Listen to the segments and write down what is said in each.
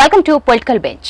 Welcome to political bench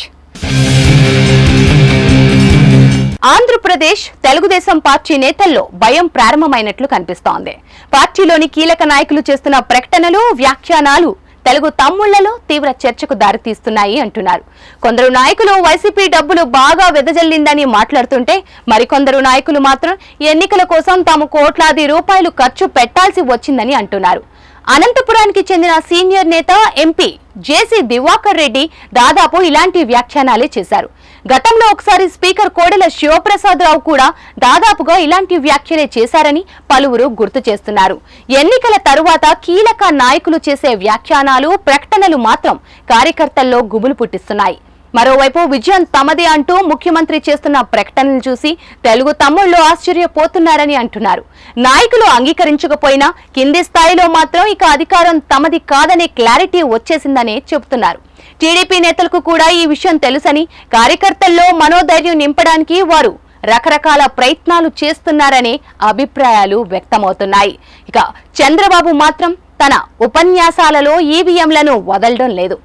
Andhra Pradesh Telugu Desam party నేతల్లో భయం ప్రారంభమైనట్లు కనిపిస్తోంది. పార్టీలోని కీలక నాయకులు చేస్తున్న ప్రకటనలు వ్యాఖ్యానాలు తెలుగు తమ్ముళ్ళలో తీవ్ర చర్చకు దారితీస్తున్నాయి అంటున్నారు. కొందరు నాయకులు వైసీపీ డబ్బులు బాగా వెదజల్లిందని మాట్లాడుతుంటే మరికొందరు నాయకులు మాత్రం ఎన్నికల కోసం తాము కోట్లాది రూపాయలు ఖర్చు పెట్టాల్సి వచ్చిందని అంటున్నారు. అనంతపురానికి చెందిన సీనియర్ నేత ఎంపీ జేసీ దివాకర్ రెడ్డి దాదాపు ఇలాంటి వ్యాఖ్యానాలే చేశారు. గతంలో ఒకసారి స్పీకర్ కోడెల శివప్రసాద్ రావు కూడా దాదాపుగా ఇలాంటి వ్యాఖ్యలే చేశారని పలువురు గుర్తు చేస్తున్నారు. ఎన్నికల తరువాత కీలక నాయకులు చేసే వ్యాఖ్యానాలు ప్రకటనలు మాత్రం కార్యకర్తల్లో గుబులు పుట్టిస్తున్నాయి. మరోవైపు విజయం తమదే అంటూ ముఖ్యమంత్రి చేస్తున్న ప్రకటనలు చూసి తెలుగు తమ్ముళ్ళు ఆశ్చర్యపోతున్నారని అంటున్నారు. నాయకులు అంగీకరించకపోయినా కింది స్థాయిలో మాత్రం ఇక అధికారం తమది కాదనే క్లారిటీ వచ్చేసిందనే చెబుతున్నారు. టీడీపీ నేతలకు కూడా ఈ విషయం తెలుసని కార్యకర్తల్లో మనోధైర్యం నింపడానికి వారు రకరకాల ప్రయత్నాలు చేస్తున్నారనే అభిప్రాయాలు వ్యక్తమవుతున్నాయి. ఇక చంద్రబాబు మాత్రం తన ఉపన్యాసాలలో ఈవీఎంలను వదలడం లేదు.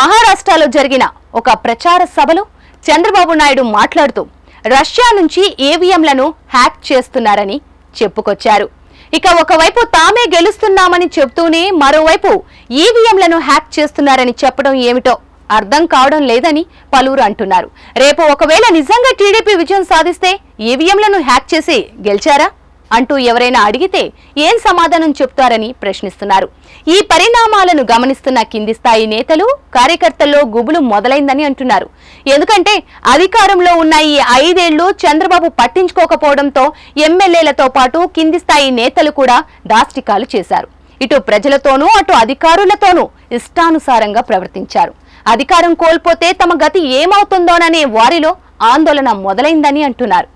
మహారాష్ట్రలో జరిగిన ఒక ప్రచార సభలో చంద్రబాబు నాయుడు మాట్లాడుతూ రష్యా నుంచి ఏవిఎంలను హ్యాక్ చేస్తున్నారని చెప్పుకొచ్చారు. ఇక ఒకవైపు తామే గెలుస్తున్నామని చెబుతూనే మరోవైపు ఈవీఎంలను హ్యాక్ చేస్తున్నారని చెప్పడం ఏమిటో అర్థం కావడం లేదని పలువురు అంటున్నారు. రేపు ఒకవేళ నిజంగా టీడీపీ విజయం సాధిస్తే ఈవీఎంలను హ్యాక్ చేసి గెలిచారా? అంటూ ఎవరైనా అడిగితే ఏం సమాధానం చెప్తారని ప్రశ్నిస్తున్నారు. ఈ పరిణామాలను గమనిస్తున్న కింది స్థాయి నేతలు కార్యకర్తల్లో గుబులు మొదలైందని అంటున్నారు. ఎందుకంటే అధికారంలో ఉన్న ఈ ఐదేళ్ళు చంద్రబాబు పట్టించుకోకపోవడంతో ఎమ్మెల్యేలతో పాటు కింది స్థాయి నేతలు కూడా దాష్టికాలు చేశారు. ఇటు ప్రజలతోనూ అటు అధికారులతోనూ ఇష్టానుసారంగా ప్రవర్తించారు. అధికారం కోల్పోతే తమ గతి ఏమవుతుందోననే వారిలో ఆందోళన మొదలైందని అంటున్నారు.